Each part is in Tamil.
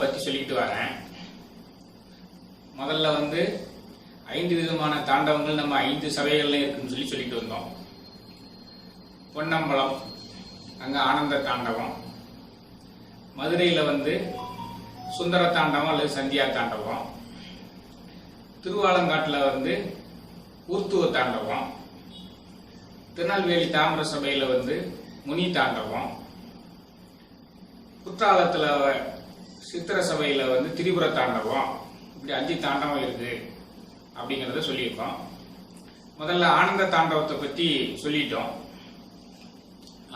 பற்றி சொல்லிட்டு வரேன். முதல்ல வந்து ஐந்து விதமான தாண்டவங்கள் நம்ம ஐந்து சபைகள்ல இருக்குன்னு சொல்லி சொல்லிட்டு வந்தோம். பொன்னம்பலம் அங்கே ஆனந்த தாண்டவம். மதுரையில் வந்து சுந்தர தாண்டவம் அல்லது சந்தியா தாண்டவம். திருவாலங்காட்டில் வந்து ஊர்த்துவ தாண்டவம். திருநெல்வேலி தாமிர சபையில் வந்து முனி தாண்டவம். குற்றாலத்தில் சித்திர சபையில் வந்து திரிபுர தாண்டவம். இப்படி அஞ்சு தாண்டவம் இருக்குது அப்படிங்கிறத சொல்லியிருக்கோம். முதல்ல ஆனந்த தாண்டவத்தை பற்றி சொல்லிட்டோம்.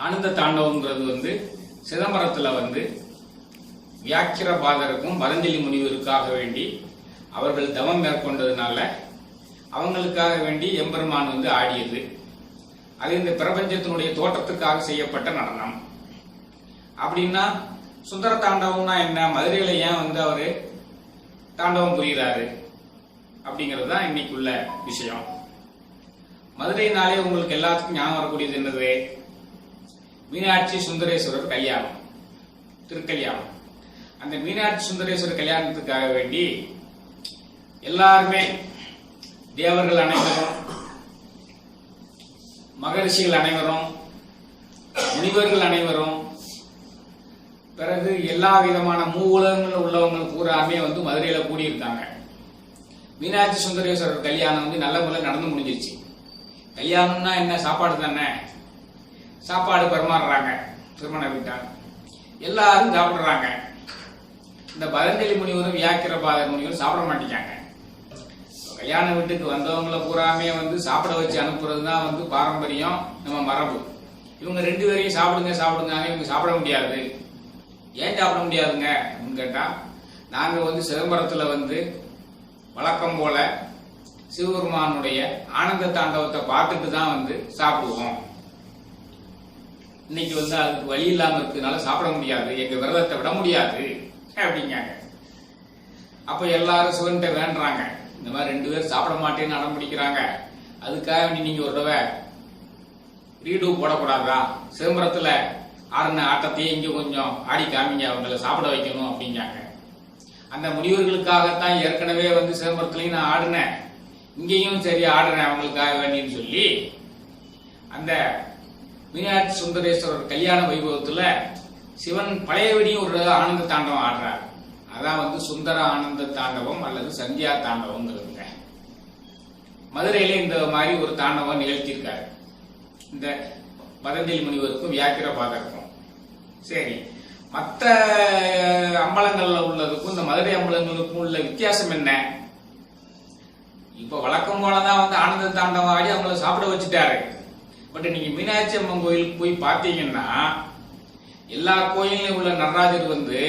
ஆனந்த தாண்டவங்கிறது வந்து சிதம்பரத்தில் வந்து வியாக்கிர பாதருக்கும் பதஞ்சலி முனிவருக்காக வேண்டி அவர்கள் தவம் மேற்கொண்டதுனால அவங்களுக்காக வேண்டி எம்பெருமான் வந்து ஆடியது. அது இந்த பிரபஞ்சத்தினுடைய தோற்றத்துக்காக செய்யப்பட்ட நடனம். அப்படின்னா சுந்தர தாண்டவம்னா என்ன? மதுரையில ஏன் வந்து அவரு தாண்டவம் புரிகிறாரு அப்படிங்கிறது தான் இன்னைக்குள்ள விஷயம். மதுரைனாலே உங்களுக்கு எல்லாத்துக்கும் ஞாபகம் வரக்கூடியது என்னது? மீனாட்சி சுந்தரேஸ்வரர் கல்யாணம். திருக்கல்யாணம். அந்த மீனாட்சி சுந்தரேஸ்வரர் கல்யாணத்துக்காக வேண்டி எல்லாருமே தேவர்கள் அனைவரும் மகரிஷிகள் அனைவரும் முனிவர்கள் அனைவரும் பிறகு எல்லா விதமான மூவுலகங்கள் உள்ளவங்க பூராமே வந்து மதுரையில கூடியிருக்காங்க. மீனாட்சி சுந்தரேஸ்வரர் கல்யாணம் வந்து நல்ல முறையில் நடந்து முடிஞ்சிருச்சு. கல்யாணம்னா என்ன? சாப்பாடு தானே? சாப்பாடு பரிமாறுறாங்க. திருமண வீட்டார் எல்லாரும் சாப்பிடுறாங்க. இந்த பதஞ்சலி முனிவரும் வியாக்கிர பாதர் முனிவரும் சாப்பிட மாட்டேங்காங்க கல்யாண வீட்டுக்கு வந்தவங்கள பூராமே வந்து சாப்பிட வச்சு அனுப்புறது தான் வந்து பாரம்பரியம் நம்ம மரபு. இவங்க ரெண்டு பேரையும் சாப்பிடுங்க சாப்பிடுங்க இவங்க சாப்பிட முடியாது. ஏன் சாப்பிட முடியாதுங்க? அப்படின்னு கேட்டால் நாங்கள் வந்து சிதம்பரத்தில் வந்து வழக்கம் போல சிவபெருமானுடைய ஆனந்த தாண்டவத்தை பார்த்துட்டு தான் வந்து சாப்பிடுவோம். இன்னைக்கு வந்து அதுக்கு வழி இல்லாமல் இருக்கிறதுனால சாப்பிட முடியாது. எங்க விரதத்தை விட முடியாது. அப்படிங்காங்க அப்ப எல்லாரும் சிவன்கிட்ட வேண்டுறாங்க. இந்த மாதிரி ரெண்டு பேரும் சாப்பிட மாட்டேன்னு அடம் பிடிக்கிறாங்க. அதுக்காக நீங்க ஒரு தடவை ரீடு போடக்கூடாதா? சிதம்பரத்தில் ஆடின ஆட்டத்தையே இங்கே கொஞ்சம் ஆடி காமிங்க அவங்கள சாப்பிட வைக்கணும் அப்படிங்காங்க அந்த முனிவர்களுக்காகத்தான் ஏற்கனவே வந்து சிதம்பரத்துலையும் நான் ஆடினேன். இங்கேயும் சரி ஆடுறேன் அவங்களுக்காக வேண்டின்னு சொல்லி அந்த மீனாட்சி சுந்தரேஸ்வரர் கல்யாண வைபவத்தில் சிவன் பழையபடியும் ஒரு ஆனந்த தாண்டவம் ஆடுறார். அதான் வந்து சுந்தர ஆனந்த தாண்டவம் அல்லது சந்தியா தாண்டவங்கிறதுங்க மதுரையில இந்த மாதிரி ஒரு தாண்டவம் நிகழ்த்தியிருக்காரு. இந்த பதஞ்சலி முனிவருக்கும் வியாக்கிர பாதருக்கும் சரி. மற்ற அம்பலங்கள்ல உள்ளதுக்கும் இந்த மதுரை அம்பலங்களுக்கும் உள்ள வித்தியாசம் என்ன? இப்ப வழக்கம் போலதான் வந்து ஆனந்த தாண்டவம் ஆடி அவங்கள சாப்பிட வச்சுட்டாரு. பட் நீங்க மீனாட்சி அம்மன் கோயிலுக்கு போய் பார்த்தீங்கன்னா எல்லா கோயிலையும் உள்ள நடராஜர் வந்து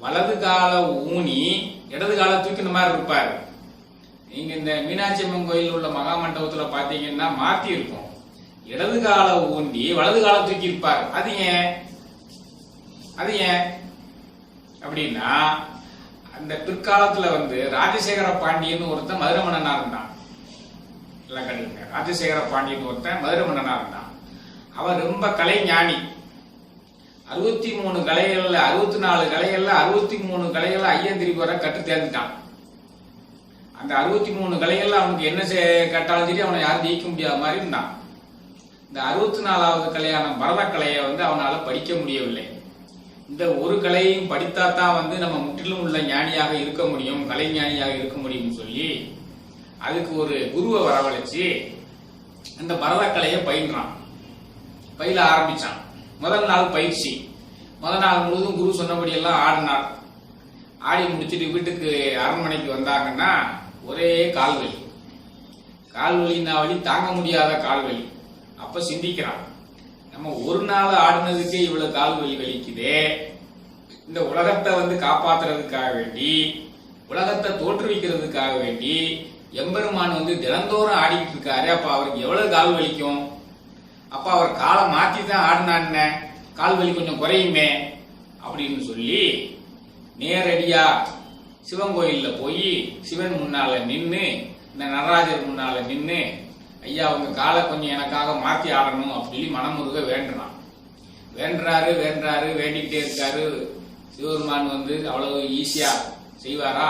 வலது கால ஊனி இடது கால தூக்கின மாதிரி இருப்பாரு. நீங்க இந்த மீனாட்சி அம்மன் கோயில் உள்ள மகா மண்டபத்துல பாத்தீங்கன்னா மாத்தி இருக்கும். இடது கால ஊண்டி வலது கால தூக்கி இருப்பார். அது ஏன்? அது ஏன்? அப்படின்னா அந்த பிற்காலத்துல வந்து ராஜசேகர பாண்டியன் ஒருத்தன் மதுரை மன்னனா இருந்தான். எல்லாம் கண்டுங்க ராஜசேகர பாண்டியன் ஒருத்தன் மதுரை மன்னனா இருந்தான். அவன் ரொம்ப கலை ஞானி அறுபத்தி மூணு கலைகள்ல அறுபத்தி நாலு கலைகள்ல அறுபத்தி மூணு கலைகள்ல ஐயந்திரி வர கற்று தேர்ந்துட்டான். அந்த அறுபத்தி மூணு கலைகள்ல அவனுக்கு என்ன செய்- கேட்டாலும் சரி அவனை யாரும் ஜெயிக்க முடியாத மாதிரி இருந்தான். இந்த அறுபத்தி நாலாவது கலையான பரதக்கலையை வந்து அவனால படிக்க முடியவில்லை. இந்த ஒரு கலையையும் படித்தா தான் வந்து நம்ம முற்றிலும் உள்ள ஞானியாக இருக்க முடியும் கலை ஞானியாக இருக்க முடியும்னு சொல்லி அதுக்கு ஒரு குருவை வரவழைச்சு அந்த பரதக்கலையை பயின்றான். பயில ஆரம்பிச்சான். முதல் நாள் பயிற்சி. முதல் நாள் முழுவதும் குரு சொன்னபடியெல்லாம் ஆடினார். ஆடி முடிச்சுட்டு வீட்டுக்கு அரண்மனைக்கு வந்தாங்கன்னா ஒரே கால்வலி. கால்வலின்னா வழி தாங்க முடியாத கால்வலி. அப்ப சிந்திக்கிறான். நம்ம ஒரு நாள் ஆடினதுக்கே இவ்வளவு கால்வலி வலிக்குதே. இந்த உலகத்தை வந்து காப்பாத்துறதுக்காக வேண்டி உலகத்தை தோற்றுவிக்கிறதுக்காக வேண்டி எம்பெருமான் வந்து தினந்தோறும் ஆடிக்கிட்டு இருக்காரு. அப்ப அவருக்கு எவ்வளவு கால் வலிக்கும்? அப்ப அவர் காலை மாத்தி தான் ஆடினான்னு கால் வலி கொஞ்சம் குறையுமே அப்படின்னு சொல்லி நேரடியா சிவன் கோயில்ல போய் சிவன் முன்னால நின்று இந்த நடராஜர் முன்னால நின்று ஐயா உங்க காலை கொஞ்சம் எனக்காக மாத்தி ஆடணும் அப்படின்னு மனமுருக வேண்டுறான். வேண்டுறாரு வேண்டுறாரு வேண்டிக்கிட்டே இருக்காரு. சிவபெருமான் வந்து அவ்வளவு ஈஸியா செய்வாரா?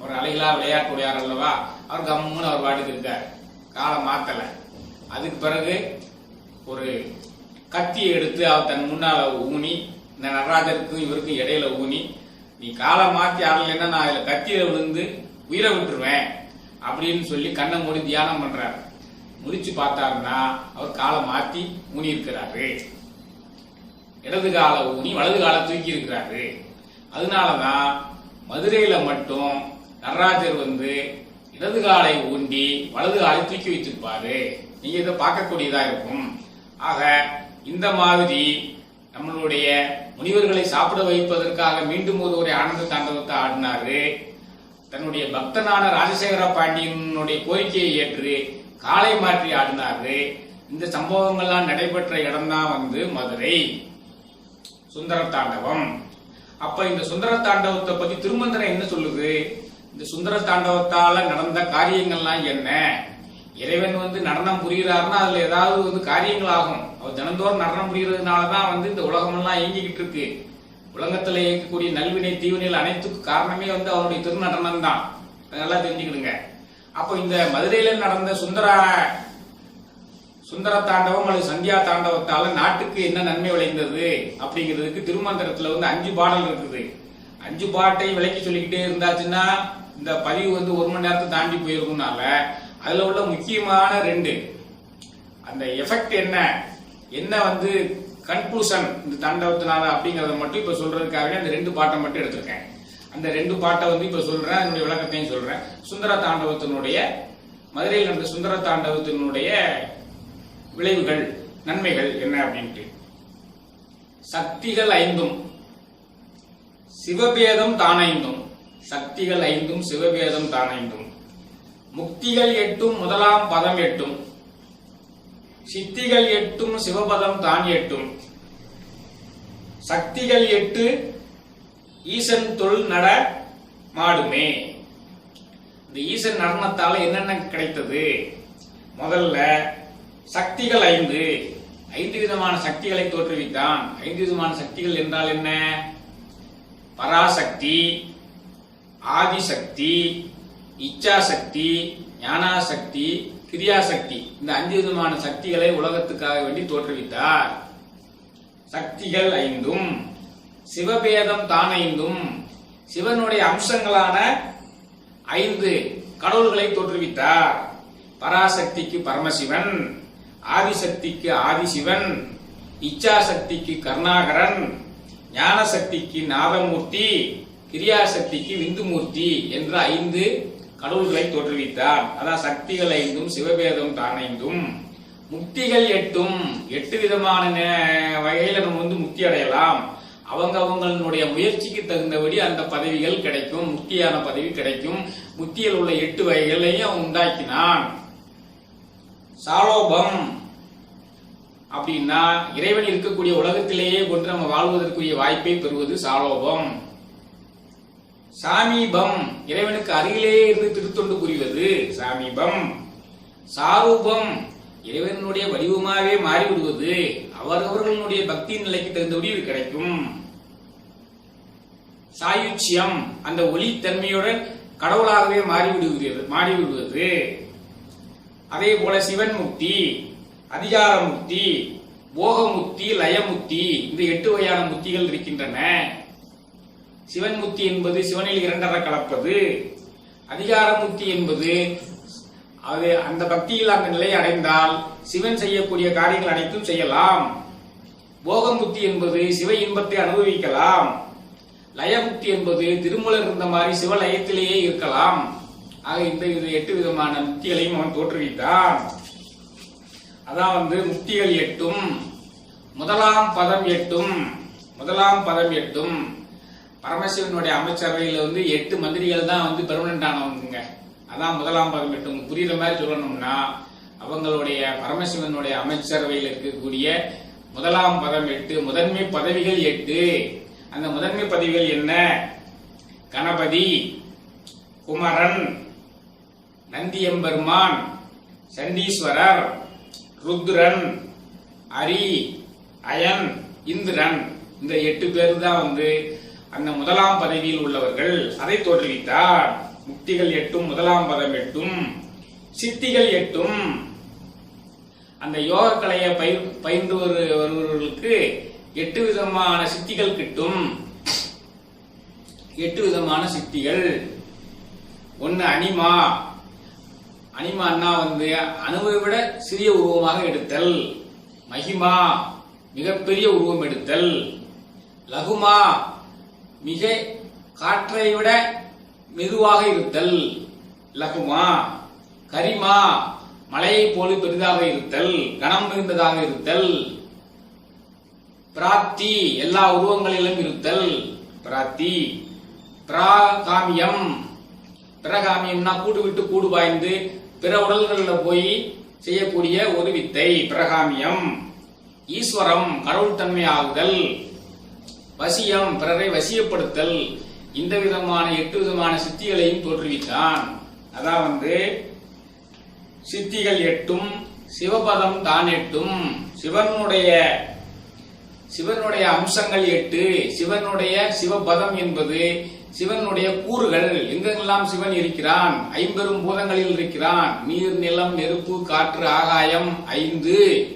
ஒரு அலைகளா விளையாட்டுடையார் அல்லவா? அவர் கம்முன்னு அவர் பாட்டுக்கு இருக்கார். காலம் மாத்தல. அதுக்கு பிறகு ஒரு கத்தியை எடுத்து அவர் தன் முன்னால ஊனி இந்த நடராஜருக்கும் இவருக்கும் இடையில ஊனி நீ காலை மாத்தி ஆடலைன்னா நான் இதுல கத்தியில விழுந்து உயிரை விட்டுருவேன் அப்படின்னு சொல்லி கண்ணை மூடி தியானம் பண்றாரு. முடிச்சு பார்த்தாருன்னா அவர் காலை மாத்தி ஊனி இருக்கிறாரு இடது காலை ஊனி வலது காலை தூக்கி இருக்கிறாரு அதனாலதான் மதுரையில மட்டும் நடராஜர் வந்து இடது காலை ஊண்டி வலது காலை தூக்கி வச்சிருப்பாரு நீங்க இதை பார்க்கக்கூடியதா இருக்கும். ஆக இந்த மாதிரி நம்மளுடைய முனிவர்களை சாப்பிட வைப்பதற்காக மீண்டும் ஒரு ஒரு ஆனந்த தாண்டவத்தை ஆடினாரு. தன்னுடைய பக்தனான ராஜசேகர பாண்டியனுடைய கோரிக்கையை ஏற்று காலை மாற்றி ஆடினாரு இந்த சம்பவங்கள்லாம் நடைபெற்ற இடம்தான் வந்து மதுரை. சுந்தர தாண்டவம். அப்ப இந்த சுந்தர தாண்டவத்தை பத்தி திருமந்திரம் என்ன சொல்லுது? இந்த சுந்தர தாண்டவத்தால நடந்த காரியங்கள்லாம் என்ன? இறைவன் வந்து நடனம் புரிகிறாருன்னா அதுல ஏதாவது வந்து காரியங்கள் ஆகும் அவர் தினந்தோறும் நடனம் புரிகிறதுனாலதான் வந்து இந்த உலகமெல்லாம் இயங்கிக்கிட்டு இருக்கு. உலகத்துல இயங்கக்கூடிய நல்வினை தீவினைகள் அனைத்துக்கும் காரணமே வந்து அவருடைய திருநடனம் தான் நல்லா தெரிஞ்சுக்கிடுங்க. அப்போ இந்த மதுரையில நடந்த சுந்தர சுந்தர தாண்டவம் அல்லது சந்தியா தாண்டவத்தால நாட்டுக்கு என்ன நன்மை விளைந்தது அப்படிங்கிறதுக்கு திருமந்திரத்துல வந்து அஞ்சு பாடல் இருக்குது. அஞ்சு பாட்டை விளக்கி சொல்லிக்கிட்டே இருந்தாச்சுன்னா இந்த பதிவு வந்து ஒரு மணி நேரத்தை தாண்டி போயிருக்கும்னால அதுல உள்ள முக்கியமான ரெண்டு. அந்த எஃபெக்ட் என்ன? என்ன வந்து கன்க்ளூஷன் இந்த தாண்டவத்தினால அப்படிங்கறத மட்டும் இப்ப சொல்றதுக்காக அந்த ரெண்டு பாட்டை மட்டும் எடுத்திருக்கேன். அந்த ரெண்டு பாட்டை வந்து இப்ப சொல்றேன் என்னுடைய விளக்கத்தையும் சொல்றேன். சுந்தர தாண்டவத்தினுடைய மதுரையில் நடந்த சுந்தர தாண்டவத்தினுடைய விளைவுகள் நன்மைகள் என்ன அப்படின்ட்டு. சக்திகள் ஐந்தும் சிவபேதம் தானைந்தும் சக்திகள் ஐந்தும் சிவபேதம் தானைந்தும் முக்திகள் எட்டும் முதலாம் பதம் எட்டும். சித்திகள் எட்டும் சிவபதம் தான் எட்டும். சக்திகள் எட்டு ஈசன் தொழில் நட மாடுமே. இந்த ஈசன் நடனத்தால என்னென்ன கிடைத்தது? முதல்ல சக்திகள் ஐந்து. ஐந்து விதமான சக்திகளை தோற்றுவித்தான். ஐந்து விதமான சக்திகள் என்றால் என்ன? பராசக்தி ஆதிசக்தி இச்சாசக்தி ஞானாசக்தி கிரியாசக்தி. இந்த அஞ்சு விதமான சக்திகளை உலகத்துக்காக வேண்டி தோற்றுவித்தார். சக்திகள் ஐந்தும். சிவபேதம் தான் ஐந்தும் சிவனுடைய அம்சங்களான ஐந்து கடவுள்களை தோற்றுவித்தார். பராசக்திக்கு பரமசிவன் ஆதிசக்திக்கு ஆதிசிவன் இச்சாசக்திக்கு கருணாகரன் ஞானசக்திக்கு நாதமூர்த்தி கிரியாசக்திக்கு விந்துமூர்த்தி என்ற ஐந்து கடவுள்களை தோற்றுவித்தார். அதான் சக்திகள் ஐந்தும் சிவபேதம் தானைந்தும். முக்திகள் எட்டும். எட்டு விதமான வகையில நம்ம வந்து முக்தி அடையலாம். அவங்க அவங்களுடைய முயற்சிக்கு தகுந்தபடி அந்த பதவிகள் கிடைக்கும் முக்தியான பதவி கிடைக்கும். முக்தியில் உள்ள எட்டு வகைகளையும் அவன் உண்டாக்கினான். சாலோபம் அப்படின்னா இறைவன் இருக்கக்கூடிய உலகத்திலேயே கொண்டு நம்ம வாழ்வதற்குரிய வாய்ப்பை பெறுவது சாலோபம். சாமீபம் இறைவனுக்கு அருகிலேயே இருந்து திருத்தொண்டு புரிவது சாமீபம். சாரூபம் இறைவனுடைய வடிவமாகவே மாறிவிடுவது. அவரவர்களுடைய பக்தியின் நிலைக்கு தகுந்தபடி இது கிடைக்கும். சாயுச்சியம் அந்த ஒளித்தன்மையுடன் கடவுளாகவே மாறிவிடுகிறது மாறிவிடுவது. அதே போல சிவன் முக்தி அதிகார முக்தி போகமுக்தி லயமுக்தி இந்த எட்டு வகையான முக்திகள் இருக்கின்றன. சிவன் முக்தி என்பது சிவனில் இரண்டர கலப்பது. அதிகார முக்தி என்பது அது அந்த பக்தியில் அந்த நிலையை அடைந்தால் சிவன் செய்யக்கூடிய காரியங்கள் அனைத்தும் செய்யலாம். போகமுக்தி என்பது சிவ இன்பத்தை அனுபவிக்கலாம். லயமுக்தி என்பது திருமூலர் இருந்த மாதிரி சிவலயத்திலேயே இருக்கலாம். ஆக இந்த இது எட்டு விதமான முக்திகளையும் அவன் தோற்றுவித்தான். அதான் வந்து முக்திகள் எட்டும் முதலாம் பதம் எட்டும் முதலாம் பதம் எட்டும். பரமசிவனுடைய அமைச்சரவையில் வந்து எட்டு மந்திரிகள் தான் வந்து பெர்மனன்ட் ஆனவங்க அதான் முதலாம் பதம் எட்டும். புரியுற மாதிரி சொல்லணும்னா அவங்களுடைய பரமசிவனுடைய அமைச்சரவையில் இருக்கக்கூடிய முதலாம் பதம் எட்டு முதன்மை பதவிகள் எட்டு. அந்த முதன்மை பதவிகள் என்ன? கணபதி குமரன் நந்தியம்பெருமான் சண்டீஸ்வரர் ருத்ரன் அரி அயன் இந்திரன். இந்த எட்டு பேர் தான் வந்து அந்த முதலாம் பதவியில் உள்ளவர்கள். அதை தோற்றுவித்தார். முக்திகள் எட்டும் முதலாம் பதம் எட்டும் சித்திகள் எட்டும். அந்த யோக கலையை பயிர் பயின்று வரு- வருபவர்களுக்கு எட்டு விதமான சித்திகள் கிட்டும். எட்டு விதமான சித்திகள். ஒன்னு அனிமா. அனிமான்னா வந்து அணுவை விட சிறிய உருவமாக எடுத்தல். மகிமா மிகப்பெரிய உருவம் எடுத்தல். லகுமா மிக காற்றை விட மெதுவாக இருத்தல். லகுமா கரிமா மலையைப் போல பெரிதாக இருத்தல். கனம் மிகுந்ததாக இருத்தல். பிராப்தி எல்லா உருவங்களிலும் இருத்தல். பிராப்தி. பிராகாமியம். பிரகாமியம்னா கூடு விட்டு கூடு பாய்ந்து பிற உடல்களில் போய் செய்யக்கூடிய ஒரு வித்தை பிரகாமியம் ஈஸ்வரம் கடவுள் தன்மை ஆகுதல். வசியம் பிறரை வசியப்படுத்தல். இந்த விதமான எட்டு விதமான சித்திகளையும் தோற்றுவித்தான். அதான் வந்து சித்திகள் எட்டும் சிவபதம் தான் எட்டும். சிவனுடைய சிவனுடைய அம்சங்கள் எட்டு சிவனுடைய சிவபதம் என்பது சிவனுடைய கூறுகள். எங்கெல்லாம் சிவன் இருக்கிறான்? ஐம்பெரும் பூதங்களில் இருக்கிறான். நீர் நிலம் நெருப்பு காற்று ஆகாயம் ஐந்து.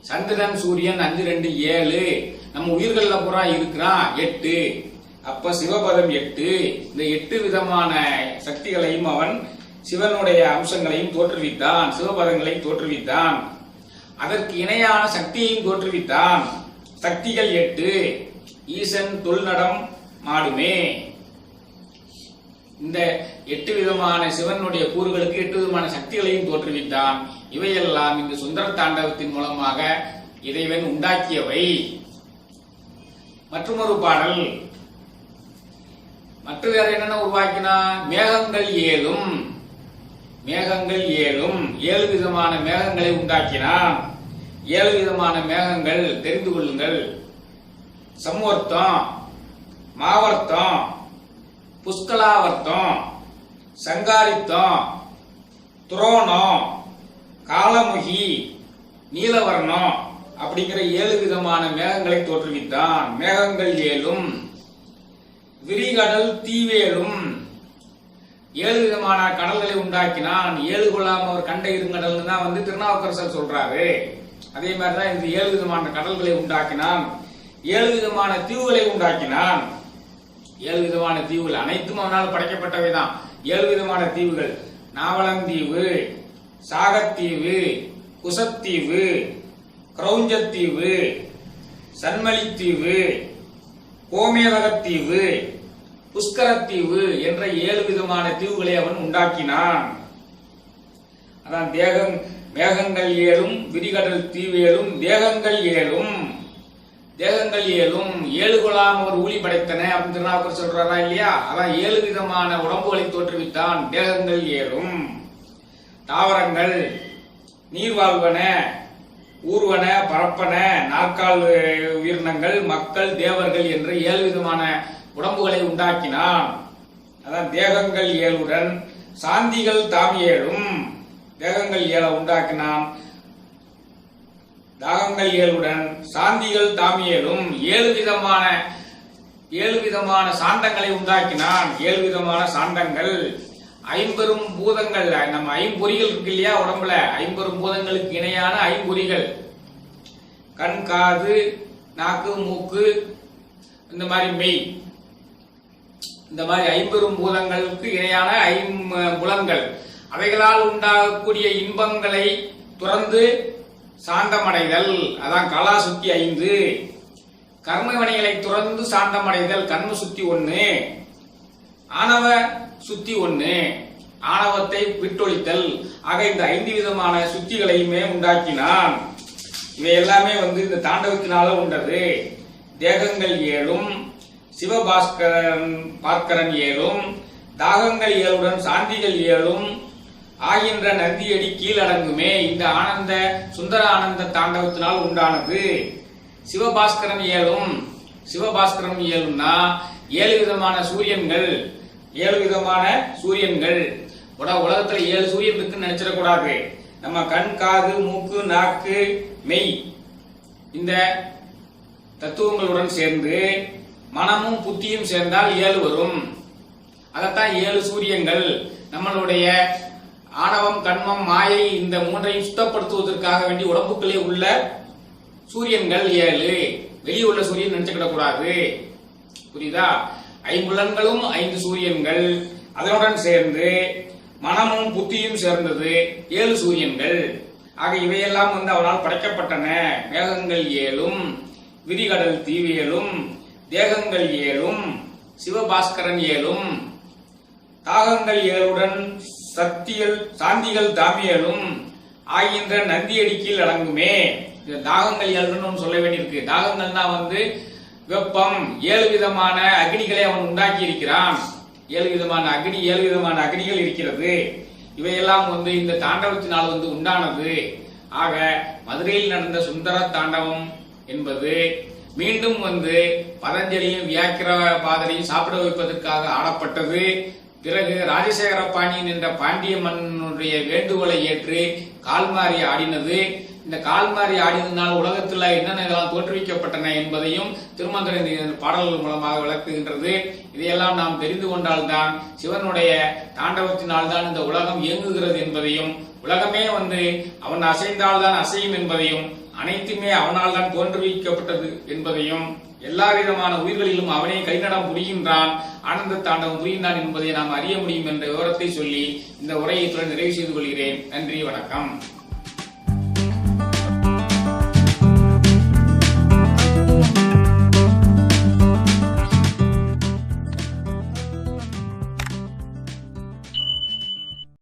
சந்திரன் சூரியன் அஞ்சு ரெண்டு ஏழு. நம்ம உயிர்கள்ல பூரா இருக்கிறான். எட்டு. அப்ப சிவபதம் எட்டு. இந்த எட்டு விதமான சக்திகளையும் அவன் சிவனுடைய அம்சங்களையும் தோற்றுவித்தான். சிவபதங்களை தோற்றுவித்தான். அதற்கு இணையான சக்தியையும் தோற்றுவித்தான். சக்திகள் எட்டு. ஈசன் தொல்நடம் மாடுமே. இந்த எட்டு விதமான சிவனுடைய கூறுகளுக்கு எட்டு விதமான சக்திகளையும் தோற்றுவித்தான். இவையெல்லாம் இந்த சுந்தர தாண்டவத்தின் மூலமாக இறைவன் உண்டாக்கியவை. மற்றொரு பாடல். மற்ற வேற என்னென்ன உருவாக்கினா மேகங்கள் ஏழும். மேகங்கள் ஏழும். ஏழு விதமான மேகங்களை உண்டாக்கினான். ஏழு விதமான மேகங்கள் தெரிந்து கொள்ளுங்கள். சம்வர்த்தம் மாவர்த்தம் புஷ்கலாவர்த்தம் சங்காரித்தம் துரோணம் காலமுகி நீலவர்ணம் அப்படிங்கிற ஏழு விதமான மேகங்களை தோற்றுவித்தான். மேகங்கள் ஏழும் விரிகடல் தீவேலும். ஏழு விதமான கடல்களை உண்டாக்கினான். ஏழு கொள்ளாம அவர் கண்ட இருங்கடல் தான் வந்து திருநாவுக்கரசர் சொல்றாரு. அதே மாதிரிதான் இந்த ஏழு விதமான கடல்களை உண்டாக்கினான். ஏழு விதமான தீவுகளை உண்டாக்கினான். ஏழு விதமான தீவுகள் அனைத்தும் அவனால் படைக்கப்பட்டவைதான். ஏழு விதமான தீவுகள் நாவலந்தீவு சாகத்தீவு குசத்தீவு கிரௌஞ்சத்தீவு சன்மலித்தீவு கோமேதகத்தீவு புஷ்கரத்தீவு என்ற ஏழு விதமான தீவுகளை அவன் உண்டாக்கினான். அதான் தேகம் மேகங்கள் ஏழும் விரிகடல் தீவேலும் தேகங்கள் ஏழும். தேகங்கள் ஏழும் ஏழு கொள்ளாம ஒரு ஊழி படைத்தன அப்படின்னு திருநாவுக்கர் சொல்றாரா இல்லையா? அதான் ஏழு விதமான உடம்புகளை தோற்றுவித்தான் தேகங்கள் ஏழும். தாவரங்கள் நீர்வாழ்வன ஊர்வன பரப்பன நாற்கால் உயிரினங்கள் மக்கள் தேவர்கள் என்று ஏழு விதமான உடம்புகளை உண்டாக்கினான். அதான் தேகங்கள் ஏழுடன் சாந்திகள் தாம் ஏழும். தேகங்கள் ஏழ உண்டாக்கினான். தாகங்கள் ஏழுடன் சாந்திகள் தாமியலும் ஏழு விதமான ஏழு விதமான சாந்தங்களை உண்டாக்கினான். ஏழு விதமான சாந்தங்கள் ஐம்பெரும் பூதங்கள் நம்ம ஐம்பொறிகள் இருக்கு இல்லையா உடம்புல? ஐம்பெரும் பூதங்களுக்கு இணையான ஐம்பொறிகள். கண் காது நாக்கு மூக்கு இந்த மாதிரி மெய். இந்த மாதிரி ஐம்பெரும் பூதங்களுக்கு இணையான ஐம்புலங்கள் அவைகளால் உண்டாகக்கூடிய இன்பங்களை துறந்து சாந்தமடைதல். அதான் கலா சுத்தி ஐந்து. கர்மவினைகளை துறந்து சாந்தமடைதல் கர்ம சுத்தி ஒன்று ஆணவ சுத்தி ஒன்று ஆணவத்தை விட்டொழித்தல். ஆக இந்த ஐந்து விதமான சுத்திகளையுமே உண்டாக்கினான். இவை எல்லாமே வந்து இந்த தாண்டவத்தினால உண்டது. தேகங்கள் ஏழும் சிவபாஸ்கரன் பாஸ்கரன் ஏழும் தாகங்கள் ஏழுடன் சாந்திகள் ஏழும் ஆகின்ற நந்தியடி கீழடங்குமே இந்த ஆனந்த சுந்தர ஆனந்த தாண்டவத்தினால் உண்டானது. சிவபாஸ்கரன் இயலும். சிவபாஸ்கரன் இயலும்னா ஏழு விதமான சூரியன்கள். ஏழு விதமான சூரியன்கள். உட உலகத்துல ஏழு சூரியன் இருக்குன்னு நினைச்சிடக்கூடாது. நம்ம கண் காது மூக்கு நாக்கு மெய் இந்த தத்துவங்களுடன் சேர்ந்து மனமும் புத்தியும் சேர்ந்தால் ஏழு வரும். அதத்தான் ஏழு சூரியங்கள் நம்மளுடைய ஆணவம் கண்மம் மாயை இந்த மூன்றையும் சுத்தப்படுத்துவதற்காக வேண்டி உடம்புக்குள்ளே உள்ள சூரியன்கள் ஏழு. வெளியே உள்ள சூரியன் நினைச்சுக்கிடக்கூடாது. புரியுதா? ஐம்புலன்களும் ஐந்து சூரியன்கள். அதனுடன் சேர்ந்து மனமும் புத்தியும் சேர்ந்தது ஏழு சூரியன்கள். ஆக இவையெல்லாம் வந்து அவனால் படைக்கப்பட்டன. மேகங்கள் ஏழும் விரிகடல் தீவியலும் தேகங்கள் ஏழும் சிவபாஸ்கரன் ஏழும். தாகங்கள் ஏழுடன் சக்திகள் சாந்திகள் தாமியலும் ஆகின்ற நந்தியடிக்கில் அடங்குமே. இந்த தாகங்கள் ஏழுன்னு ஒன்று சொல்ல வேண்டியிருக்கு. தாகங்கள்னா வந்து வெப்பம் ஏழு விதமான அக்னிகளை அவன் உண்டாக்கி இருக்கிறான் ஏழு விதமான அக்னி ஏழு விதமான அக்னிகள் இருக்கிறது. இவையெல்லாம் வந்து இந்த தாண்டவத்தினால் வந்து உண்டானது. ஆக மதுரையில் நடந்த சுந்தர தாண்டவம் என்பது மீண்டும் வந்து பதஞ்சலியும் வியாக்கிர பாதலையும் சாப்பிட வைப்பதற்காக ஆடப்பட்டது. பிறகு ராஜசேகர பாண்டியன் என்ற பாண்டிய மன்னனுடைய வேண்டுகோளை ஏற்று கால்மாரி ஆடினது. இந்த கால்மாரி ஆடினதினால் உலகத்தில் என்னென்ன இதெல்லாம் தோற்றுவிக்கப்பட்டன என்பதையும் திருமந்திர இந்த பாடல்கள் மூலமாக விளக்குகின்றது. இதையெல்லாம் நாம் தெரிந்து கொண்டால்தான் சிவனுடைய தாண்டவத்தினால் தான் இந்த உலகம் இயங்குகிறது என்பதையும் உலகமே வந்து அவன் அசைந்தால்தான் அசையும் என்பதையும் அனைத்துமே அவனால் தான் தோன்றுவிக்கப்பட்டது என்பதையும் எல்லா விதமான உயிர்களிலும் அவனே கைநடம் புரிகின்றான் ஆனந்த தாண்டவம் புரிகின்றான் என்பதை நாம் அறிய முடியும் என்ற விவரத்தை சொல்லி இந்த உரையை நிறைவு செய்து கொள்கிறேன். நன்றி வணக்கம்.